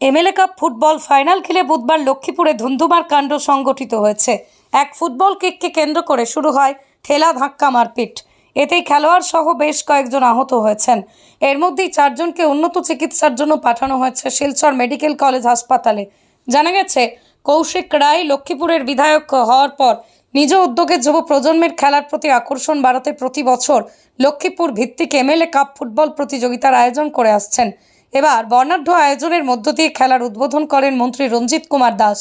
MLA cup football final খেলে বুধবার লক্ষ্মীপুরে ধুন্ধুমার কাণ্ড সংগঠিত হয়েছে। এক ফুটবল কিককে কেন্দ্র করে শুরু হয় ঠেলা ধাক্কা মারপিট। এতেই খেলোয়াড় সহ বেশ কয়েকজন আহত হয়েছেন। এর মধ্যেই চারজনকে উন্নত চিকিৎসার জন্য পাঠানো হয়েছে শিলচর মেডিকেল কলেজ হাসপাতালে। জানা গেছে, কৌশিক রায় লক্ষ্মীপুরের বিধায়ক হওয়ার পর নিজ উদ্যোগে যুব প্রজন্মের খেলার প্রতি আকর্ষণ বাড়াতে প্রতি বছর লক্ষ্মীপুর ভিত্তিক এমএলএ কাপ ফুটবল প্রতিযোগিতার আয়োজন করে আসছেন। এবার বর্ণাঢ্য আয়োজনের মধ্য দিয়ে খেলার উদ্বোধন করেন মন্ত্রী রঞ্জিত কুমার দাস।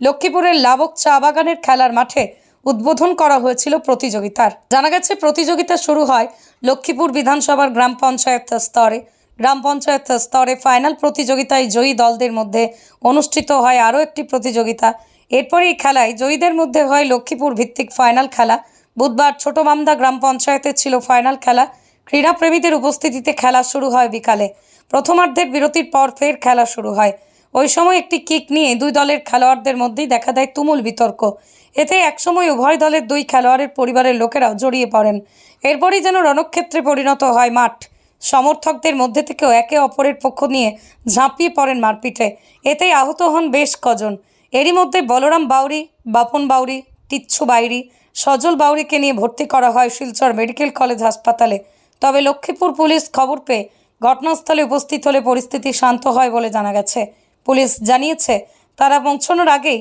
লক্ষ্মীপুরের লাবক চা বাগানের খেলার মাঠে উদ্বোধন করা হয়েছিল প্রতিযোগিতার। জানা গেছে, প্রতিযোগিতা শুরু হয় লক্ষ্মীপুর বিধানসভার গ্রাম পঞ্চায়েত স্তরে। গ্রাম পঞ্চায়েত স্তরে ফাইনাল প্রতিযোগিতায় জয়ী দলদের মধ্যে অনুষ্ঠিত হয় আরও একটি প্রতিযোগিতা। এরপর এই খেলায় জয়ীদের মধ্যে হয় লক্ষ্মীপুর ভিত্তিক ফাইনাল খেলা। বুধবার ছোট মামদা গ্রাম পঞ্চায়েতে ছিল ফাইনাল খেলা। ক্রীড়াপ্রেমীদের উপস্থিতিতে খেলা শুরু হয় বিকালে। প্রথমার্ধের বিরতির পর ফের খেলা শুরু হয়। ওই সময় একটি কিক নিয়ে দুই দলের খেলোয়াড়দের মধ্যেই দেখা দেয় তুমুল বিতর্ক। এতে একসময় উভয় দলের দুই খেলোয়াড়ের পরিবারের লোকেরাও জড়িয়ে পড়েন। এরপরই যেন রণক্ষেত্রে পরিণত হয় মাঠ। সমর্থকদের মধ্যে থেকেও একে অপরের পক্ষ নিয়ে ঝাঁপিয়ে পড়েন মারপিটে। এতেই আহত হন বেশ কজন। এরই মধ্যে বলরাম বাউরি, বাপন বাউরি, টিচ্ছু বাইরি, সজল বাউরিকে নিয়ে ভর্তি করা হয় শিলচর মেডিকেল কলেজ হাসপাতালে। তবে লক্ষ্মীপুর পুলিশ খবর পেয়ে ঘটনাস্থলে উপস্থিত হলে পরিস্থিতি শান্ত হয় বলে জানা গেছে। পুলিশ জানিয়েছে, তারা পৌঁছানোর আগেই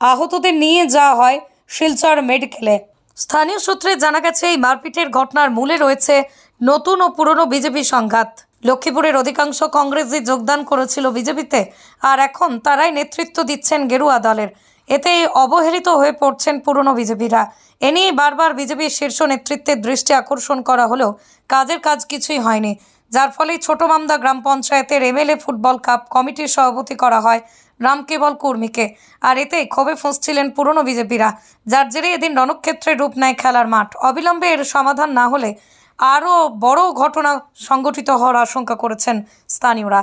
আহতদের নিয়ে যাওয়া হয় শিলচর মেডিকেলে। স্থানীয় সূত্রে জানা গেছে, এই মারপিটের ঘটনার মূলে রয়েছে নতুন ও পুরনো বিজেপি সংঘাত। লক্ষ্মীপুরের অধিকাংশ কংগ্রেসই যোগদান করেছিল বিজেপিতে, আর এখন তারাই নেতৃত্ব দিচ্ছেন গেরুয়া দলের এতে অবহেলিত হয়ে পড়ছেন পুরনো বিজেপিরা। এ নিয়ে বারবার বিজেপির শীর্ষ নেতৃত্বের দৃষ্টি আকর্ষণ করা হলেও কাজের কাজ কিছুই হয়নি। যার ফলে ছোট মামদা গ্রাম পঞ্চায়েতের এমএলএ ফুটবল কাপ কমিটির সভাপতি করা হয় রামকেবল কর্মীকে। আর এতে ক্ষোভে ফুঁসছিলেন পুরনো বিজেপিরা, যার জেরে এদিন রণক্ষেত্রে রূপ নেয় খেলার মাঠ। অবিলম্বে এর সমাধান না হলে আরও বড় ঘটনা সংঘটিত হওয়ার আশঙ্কা করেছেন স্থানীয়রা।